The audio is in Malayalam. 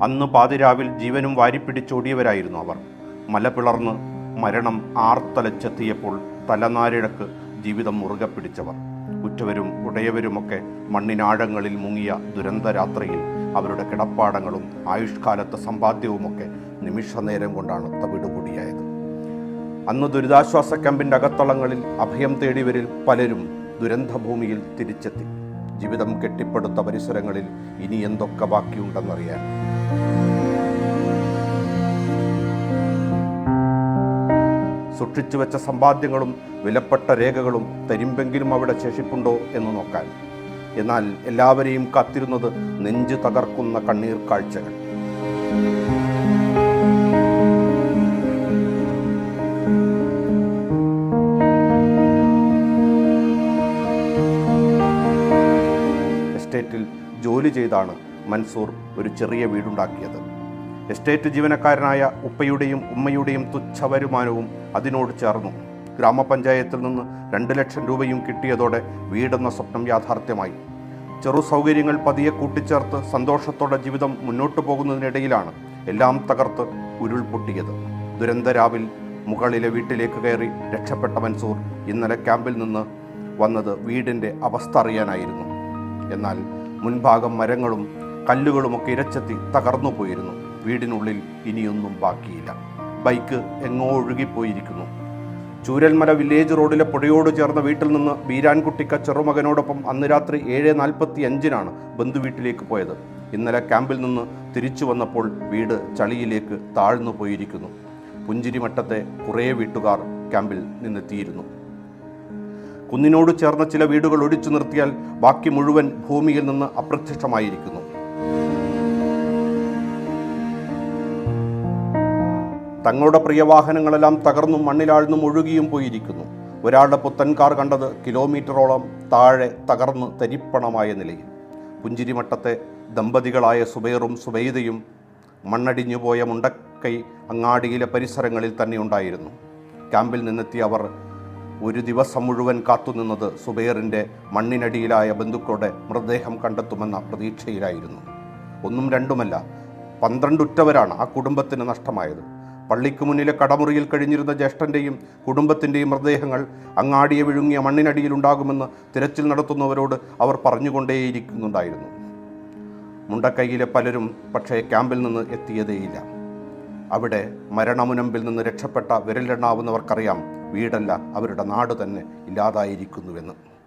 അന്ന് പാതിരാവിൽ ജീവനും വാരിപ്പിടിച്ചോടിയവരായിരുന്നു അവർ. മല പിളർന്ന് മരണം ആർത്തലച്ചെത്തിയപ്പോൾ തലനാരിഴക്ക് ജീവിതം മുറുകെ പിടിച്ചവർ. ഉറ്റവരും ഉടയവരുമൊക്കെ മണ്ണിനാഴങ്ങളിൽ മുങ്ങിയ ദുരന്തരാത്രിയിൽ അവരുടെ കിടപ്പാടങ്ങളും ആയുഷ്കാലത്തെ സമ്പാദ്യവുമൊക്കെ നിമിഷനേരം കൊണ്ടാണ് തവിടുപൊടിയായത്. അന്ന് ദുരിതാശ്വാസ ക്യാമ്പിന്റെ അകത്തളങ്ങളിൽ അഭയം തേടിയവരിൽ പലരും ദുരന്തഭൂമിയിൽ തിരിച്ചെത്തി. ജീവിതം കെട്ടിപ്പടുത്ത പരിസരങ്ങളിൽ ഇനി എന്തൊക്കെ ബാക്കിയുണ്ടെന്നറിയാൻ സൂക്ഷിച്ചു വെച്ച സമ്പാദ്യങ്ങളും വിലപ്പെട്ട രേഖകളും തരിമ്പെങ്കിലും അവിടെ ശേഷിപ്പുണ്ടോ എന്ന് നോക്കാൻ. എന്നാൽ എല്ലാവരെയും കാത്തിരുന്നത് നെഞ്ചു തകർക്കുന്ന കണ്ണീർ കാഴ്ചകൾ. എസ്റ്റേറ്റിൽ ജോലി ചെയ്താണ് മൻസൂർ ഒരു ചെറിയ വീടുണ്ടാക്കിയത്. എസ്റ്റേറ്റ് ജീവനക്കാരനായ ഉപ്പയുടെയും ഉമ്മയുടെയും തുച്ഛ വരുമാനവും അതിനോട് ചേർന്നു. ഗ്രാമപഞ്ചായത്തിൽ നിന്ന് രണ്ട് ലക്ഷം രൂപയും കിട്ടിയതോടെ വീടെന്ന സ്വപ്നം യാഥാർത്ഥ്യമായി. ചെറു സൗകര്യങ്ങൾ പതിയെ കൂട്ടിച്ചേർത്ത് സന്തോഷത്തോടെ ജീവിതം മുന്നോട്ടു പോകുന്നതിനിടയിലാണ് എല്ലാം തകർത്ത് ഉരുൾപൊട്ടിയത്. ദുരന്തരാവിൽ മുകളിലെ വീട്ടിലേക്ക് കയറി രക്ഷപ്പെട്ട മൻസൂർ ഇന്നലെ ക്യാമ്പിൽ നിന്ന് വന്നത് വീടിന്റെ അവസ്ഥ അറിയാനായിരുന്നു. എന്നാൽ മുൻഭാഗം മരങ്ങളും കല്ലുകളുമൊക്കെ ഇരച്ചെത്തി തകർന്നു പോയിരുന്നു. വീടിനുള്ളിൽ ഇനിയൊന്നും ബാക്കിയില്ല. ബൈക്ക് എങ്ങോ ഒഴുകിപ്പോയിരിക്കുന്നു. ചൂരൽമല വില്ലേജ് റോഡിലെ പുഴയോട് ചേർന്ന വീട്ടിൽ നിന്ന് ബീരാൻകുട്ടിക്ക ചെറുമകനോടൊപ്പം അന്ന് രാത്രി ഏഴ് നാൽപ്പത്തി അഞ്ചിനാണ് ബന്ധുവീട്ടിലേക്ക് പോയത്. ഇന്നലെ ക്യാമ്പിൽ നിന്ന് തിരിച്ചു വന്നപ്പോൾ വീട് ചളിയിലേക്ക് താഴ്ന്നു പോയിരിക്കുന്നു. പുഞ്ചിരിമട്ടത്തെ കുറേ വീട്ടുകാർ ക്യാമ്പിൽ നിന്നെത്തിയിരുന്നു. കുന്നിനോട് ചേർന്ന ചില വീടുകൾ ഒഴിച്ചു നിർത്തിയാൽ ബാക്കി മുഴുവൻ ഭൂമിയിൽ നിന്ന് അപ്രത്യക്ഷമായിരിക്കുന്നു. തങ്ങളുടെ പ്രിയവാഹനങ്ങളെല്ലാം തകർന്നും മണ്ണിലാഴ്ന്നും ഒഴുകിയും പോയിരിക്കുന്നു. ഒരാളുടെ പുത്തൻ കാർ കണ്ടത് കിലോമീറ്ററോളം താഴെ തകർന്ന് തരിപ്പണമായ നിലയിൽ. പുഞ്ചിരിമട്ടത്തെ ദമ്പതികളായ സുബൈറും സുബൈദയും മണ്ണടിഞ്ഞുപോയ മുണ്ടക്കൈ അങ്ങാടിയിലെ പരിസരങ്ങളിൽ തന്നെ ഉണ്ടായിരുന്നു. ക്യാമ്പിൽ നിന്നെത്തിയ അവർ ഒരു ദിവസം മുഴുവൻ കാത്തുനിന്നത് സുബൈറിന്റെ മണ്ണിനടിയിലായ ബന്ധുക്കളുടെ മൃതദേഹം കണ്ടെത്തുമെന്ന പ്രതീക്ഷയിലായിരുന്നു. ഒന്നും രണ്ടുമല്ല പന്ത്രണ്ടുറ്റവരാണ് ആ കുടുംബത്തിന് നഷ്ടമായത്. പള്ളിക്ക് മുന്നിലെ കടമുറിയിൽ കഴിഞ്ഞിരുന്ന ജ്യേഷ്ഠന്റെയും കുടുംബത്തിന്റെയും മൃതദേഹങ്ങൾ അങ്ങാടിയെ വിഴുങ്ങിയ മണ്ണിനടിയിൽ ഉണ്ടാകുമെന്ന് തിരച്ചിൽ നടത്തുന്നവരോട് അവർ പറഞ്ഞുകൊണ്ടേയിരിക്കുന്നുണ്ടായിരുന്നു. മുണ്ടക്കൈയിലെ പലരും പക്ഷേ ക്യാമ്പിൽ നിന്ന് എത്തിയതേയില്ല. അവിടെ മരണമുനമ്പിൽ നിന്ന് രക്ഷപ്പെട്ട വിരലെണ്ണാവുന്നവർക്കറിയാം വീടല്ല അവരുടെ നാട് തന്നെ ഇല്ലാതായിരിക്കുന്നുവെന്ന്.